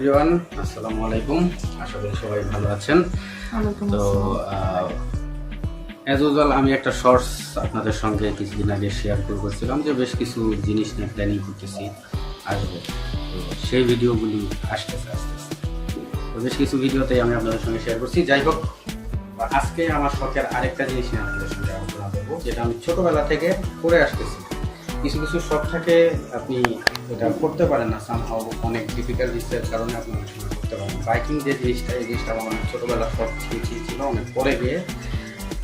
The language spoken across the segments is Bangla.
এভরিওয়ান আসসালামু আলাইকুম। আশা করি সবাই ভালো আছেন। তো অ্যাজ ইউজুয়াল আমি একটা শর্টস আপনাদের সঙ্গে কিছুদিন আগে শেয়ার করছিলাম যে বেশ কিছু জিনিস নিয়ে প্ল্যানিং করতেছি আসবে। তো সেই ভিডিওগুলি আসতেছে আসতেছে। তো বেশ কিছু ভিডিওতেই আমি আপনাদের সঙ্গে শেয়ার করছি। যাই হোক আজকে আমার শখের আরেকটা জিনিস নিয়ে আপনাদের সঙ্গে আলোচনা করব যেটা আমি ছোটবেলা থেকে করে আসতেছি। কিছু কিছু শখ থাকে আপনি এটা করতে পারেন না সামহাও অনেক ডিফিকাল্টিসের কারণে আপনি সময় করতে পারেন বাইকিং যে জিনিসটা, এই জিনিসটা আমার অনেক ছোটোবেলার শখ ছিল অনেক পরে গিয়ে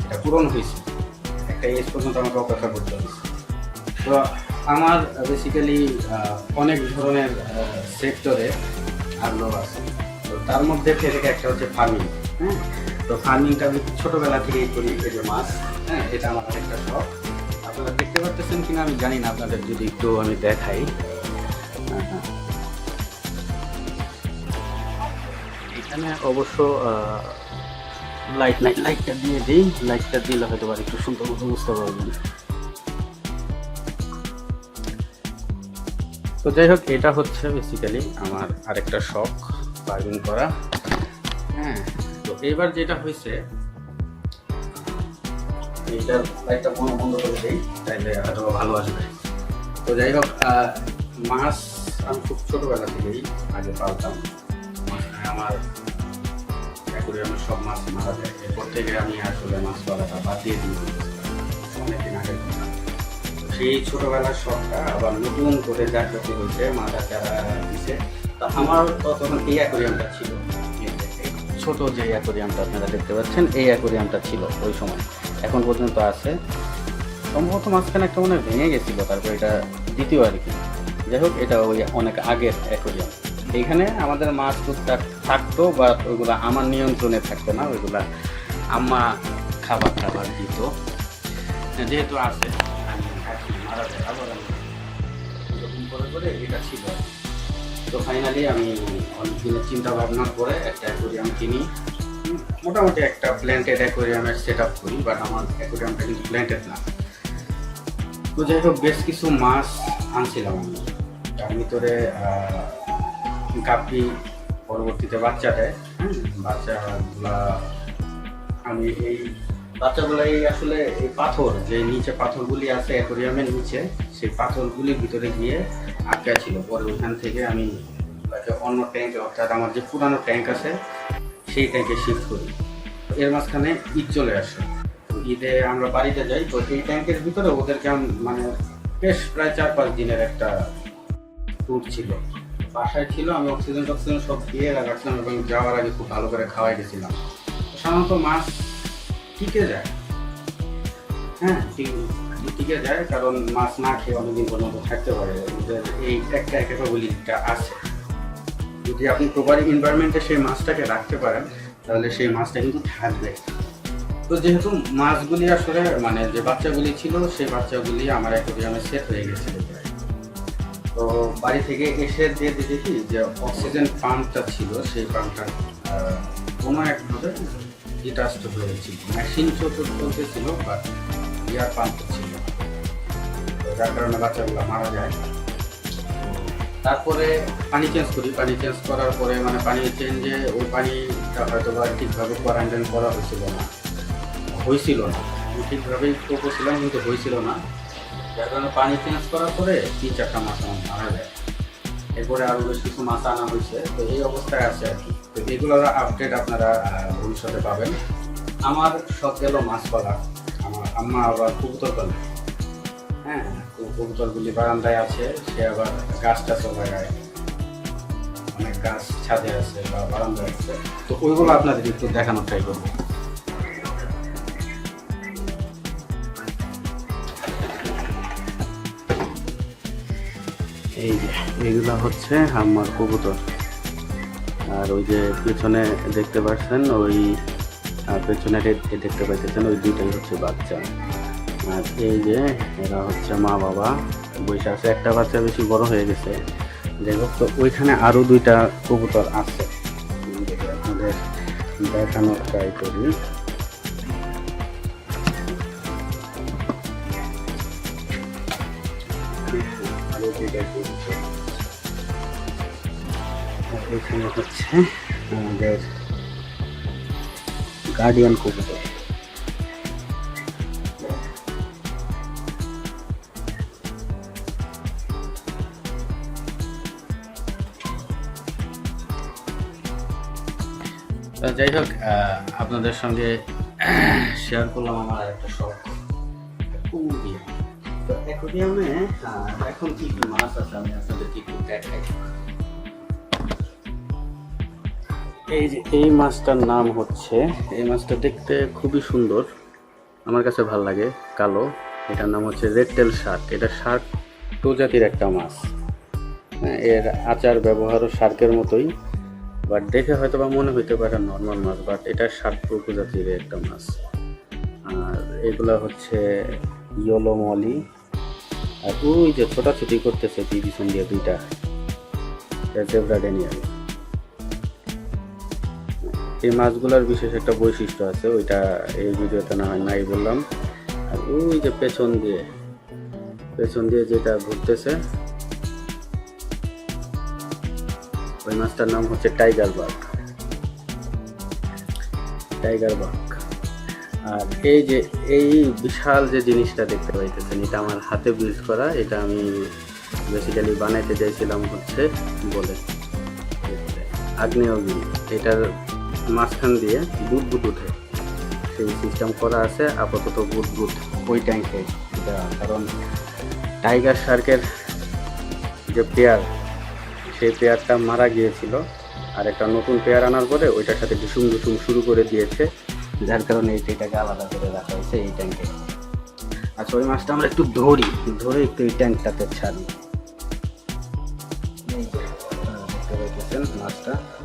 এটা পূরণ হয়েছে। একটা এজ পর্যন্ত আমাকে অপেক্ষা করতে হয়েছে। তো আমার বেসিক্যালি অনেক ধরনের সেক্টরে আগ্রহ আছে। তো তার মধ্যে থেকে একটা হচ্ছে ফার্মিং হ্যাঁ? তো ফার্মিংটা আমি ছোটোবেলা থেকেই করি, এই যে মাছ হ্যাঁ এটা আমার একটা শখ। আপনারা দেখতে পাচ্ছেন কিনা আমি জানি না, আপনাদের যদি একটু আমি দেখাই। এখানে অবশ্য লাইট লাইট লাইটটা দিয়ে দিই। লাইটটা দিলে হয়তো আর একটু সুন্দর বুঝতে পারবেন। তো যাই হোক, এটা হচ্ছে বেসিক্যালি আমার আরেকটা শখ ফার্মিং করা। হ্যাঁ তো এবার যেটা হয়েছে এইটার লাইটটা বন্ধ বন্ধ করে দিই, তাইলে হয়তো ভালো আসবে। তো যাই হোক মাছ আমি খুব ছোটোবেলা থেকেই আগে পালতাম। আমার অ্যাকুরিয়ামের সব মাছ মারা যায়। এরপর থেকে আমি আসলে মাছ পালাটা বাদ দিয়ে দিই অনেকদিন আগে। সেই ছোটোবেলার শখটা আবার নতুন করে জাগ্রত হয়েছে, মাথা চারা দিছে। তো আমার তখন এই অ্যাকুরিয়ামটা ছিল। ছোট যে অ্যাকুরিয়ামটা আপনারা দেখতে পাচ্ছেন, এই অ্যাকুরিয়ামটা ছিল ওই সময়। এখন পর্যন্ত আছে। সম্ভবত মাঝখানে একটা মনে ভেঙে গেছিল, তারপর এটা দ্বিতীয় আর কি যাই হোক, এটা ওই অনেক আগের অ্যাকোরিয়াম। এইখানে আমাদের মাছ টুকটাক থাকতো, বা ওইগুলো আমার নিয়ন্ত্রণে থাকতো না, ওইগুলা আম্মা খাবার টাবার দিত। যেহেতু আছে করে করে এটা ছিল। তো ফাইনালি আমি অনেকদিনের চিন্তা ভাবনার পরে একটা অ্যাকোরিয়াম কিনি। মোটামুটি একটা প্ল্যান্টেড অ্যাকোরিয়ামের সেট আপ করি বাট আমার অ্যাকোরিয়ামটা কিন্তু প্ল্যান্টেড না। তো যাই হোক, বেশ কিছু মাছ আনছিলাম আমি। তার ভিতরে আহ, পরবর্তীতে বাচ্চা দেয় বাচ্চাগুলা আমি এই বাচ্চাগুলো এই আসলে এই পাথর যে নিচে পাথরগুলি আছে অ্যাকোরিয়ামের নিচে সেই পাথরগুলির ভিতরে গিয়ে আটকা ছিল। পরে ওইখান থেকে আমি অন্য ট্যাঙ্কে অর্থাৎ আমার যে পুরানো ট্যাঙ্ক আছে সেই ট্যাঙ্কে শিফট করি। এর মাঝখানে ঈদ চলে আসে। ঈদে আমরা বাড়িতে যাই তো এই ট্যাঙ্কের ভিতরে ওদেরকে মানে বেশ প্রায় চার পাঁচ দিনের একটা ট্যুর ছিল। বাসায় ছিল, আমি অক্সিজেন টক্সিজেন সব দিয়ে রাখছিলাম এবং যাওয়ার আগে খুব ভালো করে খাওয়াই গেছিলাম সাধারণত মাছ টিকে যায়। হ্যাঁ টিকে যায়, কারণ মাছ না খেয়ে অনেকদিন পর্যন্ত থাকতে পারে। এই একটা ক্যাপাবিলিটিটা আছে। যদি আপনি প্রপার এনভায়রনমেন্টে সেই মাছটাকে রাখতে পারেন, তাহলে সেই মাছটা কিন্তু থাকবে। তো যেহেতু মাছগুলি আসলে মানে যে বাচ্চাগুলি ছিল, সেই বাচ্চাগুলি আমার অ্যাকোরিয়ামে সেট হয়ে গেছিল। তো বাড়ি থেকে এসে দিয়ে দেখি যে অক্সিজেন পাম্পটা ছিল, সেই পাম্পটা কোনো একভাবে ডিটাস্ট হয়েছিল মেশিন চলতেছিল বা ইয়ার পাম্প ছিল। যার কারণে বাচ্চাগুলো মারা যায়। তারপরে পানি চেঞ্জ করি। পানি চেঞ্জ করার পরে মানে পানি চেঞ্জে ওই পানিটা হয়তো বা ঠিকভাবে কোয়ারেন্টাইন করা হয়েছিল না। হয়েছিল না। ঠিকভাবেই করছিলাম কিন্তু হয়েছিল না। যার কারণে পানি চেঞ্জ করার পরে তিন চারটা মাছ আমার মারা যায়। এরপরে আরও বেশ কিছু মাছ আনা হয়েছে। তো এই অবস্থায় আছে আর কি। তো এগুলোর আপডেট আপনারা ভবিষ্যতে পাবেন। আমার শখ গেল মাছ পালা। আমার আম্মা আবার কবুতর পালে। হ্যাঁ কবুতরগুলি বারান্দায় আছে। সে আবার গাছ টাছও অনেক গাছ ছাদে আছে বা বারান্দায় আছে। তো ওইগুলো আপনাদের একটু দেখানোর ট্রাই করব। এই এগুলো হচ্ছে আমার কবুতর। আর ওই যে পেছনে দেখতে পাচ্ছেন, ওই পেছনে দেখতে পাইতেছেন, ওই দুইটাই হচ্ছে বাচ্চা। আর এই যে, এরা হচ্ছে মা বাবা, বসে আছে। একটা বাচ্চা বেশি বড় হয়ে গেছে। যাই তো ওইখানে আরও দুইটা কবুতর আছে। আপনাদের দেখানোর ট্রাই করি। আরও দুইটা এখানে হচ্ছে আমাদের গার্ডিয়ান কবুতর যাই হোক আপনাদের সঙ্গে শেয়ার করলাম আমার একটা শখ অ্যাকুরিয়াম তো অ্যাকুরিয়ামে এখন কি কি মাছ আছে আমি আপনাদেরকে একটু দেখাই। এই যে এই মাছটার নাম হচ্ছে এই মাছটা দেখতে খুবই সুন্দর। আমার কাছে ভালো লাগে কালো। এটার নাম হচ্ছে রেড টেল শার্ক এটা শার্ক প্রজাতির একটা মাছ। হ্যাঁ, এর আচার ব্যবহারও শার্কের মতোই। বাট দেখে হয়তো বা মনে হইতে পারে নর্মাল মাছ বাট এটা শার্ক প্রজাতির একটা মাছ। আর এগুলা হচ্ছে ইয়েলো মলি আর ওই যে ছোটাছুটি করতেছে পিছন দিয়ে দুইটা। জেব্রা ডেনিয়াল এই মাছগুলোর বিশেষ একটা বৈশিষ্ট্য আছে, ওইটা এই ভিডিওতে না হয় নাই বললাম। আর ওই যে পেছন দিয়ে পেছন দিয়ে যেটা ঘুরতেছে, ওই মাছটার নাম হচ্ছে টাইগার বাঘ। টাইগার বাঘ। আর এই যে, এই বিশাল যে জিনিসটা দেখতে পাইতেছেন, এটা আমার হাতে বিল্ড করা, এটা আমি বেসিক্যালি বানাইতে চাইছিলাম হচ্ছে বলে। আগ্নেয়গিরি, এটার মাঝখান দিয়ে বুদবুদ উঠে। সেই সিস্টেম করা আছে, আপাতত বুদবুদ ওই ট্যাঙ্কে দেওয়া। কারণ টাইগার শার্কের যে পেয়ার সেই পেয়ারটা মারা গিয়েছিল। আর একটা নতুন পেয়ার আনার পরে ওইটার সাথে ঢুসুম ঢুসুম শুরু করে দিয়েছে। যার কারণে এই এটাকে আলাদা করে রাখা হয়েছে এই ট্যাঙ্কে আচ্ছা ওই মাছটা আমরা একটু ধরি। ধরে একটু এই ট্যাঙ্কটাতে ছাড়ি। মাছটা।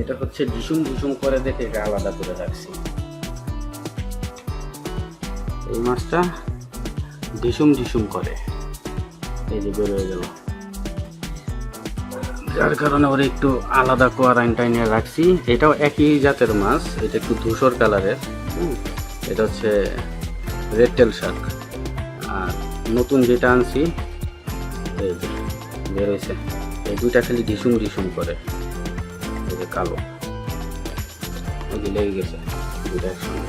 এটা হচ্ছে ঢিসুম ঢিসুম করে দেখে এটা আলাদা করে রাখছি। এই মাছটা ঢিসুম ঢিসুম করে। এই যে বের হয়ে গেল। যার কারণে ওরা একটু আলাদা কোয়ারান্টাইনে রাখছি। এটাও একই জাতের মাছ, এটা একটু ধূসর কালারের। এটা হচ্ছে রেড টেল শার্ক আর নতুন যেটা আনছি, এই যে বের এই দুইটা খালি ঢিসুম ঢিসুম করে। যে কালো। ওই লেগে গেছে। দুইটা একসঙ্গে।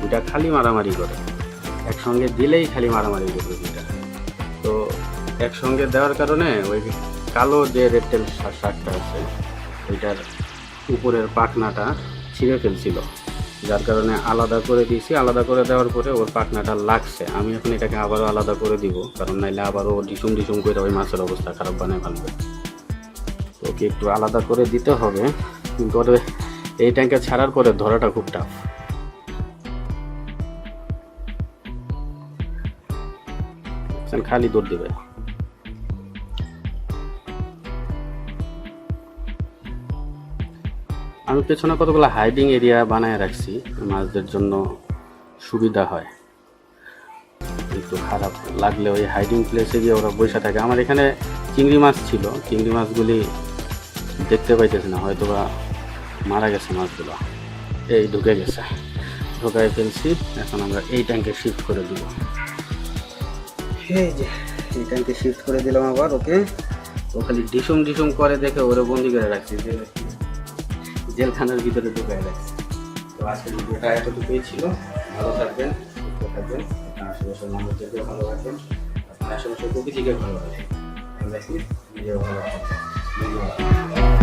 দুইটা খালি মারামারি করে। একসঙ্গে দিলেই খালি মারামারি করবে দুইটা। তো একসঙ্গে দেওয়ার কারণে ওই কালো যে রেড টেল শার্টটা আছে, ওইটার উপরের পাখনাটা ছিঁড়ে ফেলছিল। যার কারণে আলাদা করে দিয়েছি। আলাদা করে দেওয়ার পরে ওর পাখনাটা লাগছে। আমি এখন এটাকে আবারও আলাদা করে দিব। কারণ নাইলে আবারও ডিসুম ডিসুম করে ওই মাছের অবস্থা খারাপ বানায় ফেলবে। তো ওকে একটু আলাদা করে দিতে হবে। কিন্তু এই ট্যাঙ্কে ছাড়ার পরে ধরাটা খুব টাফ খালি দৌড় দেবে। আমি পেছনে কতগুলো হাইডিং এরিয়া বানায় রাখছি মাছদের জন্য সুবিধা হয়। একটু খারাপ লাগলে ওই হাইডিং প্লেসে গিয়ে ওরা বসে থাকে। আমার এখানে চিংড়ি মাছ ছিল চিংড়ি মাছগুলি দেখতে পাইতেছে না হয়তো বা মারা গেছে মাছগুলো। এই ঢুকে গেছে। ঢোকায় ফেলছি এখন আমরা এই ট্যাঙ্কে শিফট করে দিব। এই যে এই ট্যাঙ্কে শিফট করে দিলাম আবার ওকে ও খালি ডিসুম ডিসুম করে দেখে ওরা বন্দি করে রাখছি যে জেলখানার ভিতরে ঢুকায় গেছে তো আজকের ভিডিওটা এতটুকুই ছিল। ভালো থাকবেন, সুস্থ থাকবেন। আশেপাশের মানুষদেরকে ভালো রাখবেন আপনার আশেপাশের প্রকৃতিকে ভালো রাখবেন নিজেও ভালো রাখবেন ধন্যবাদ।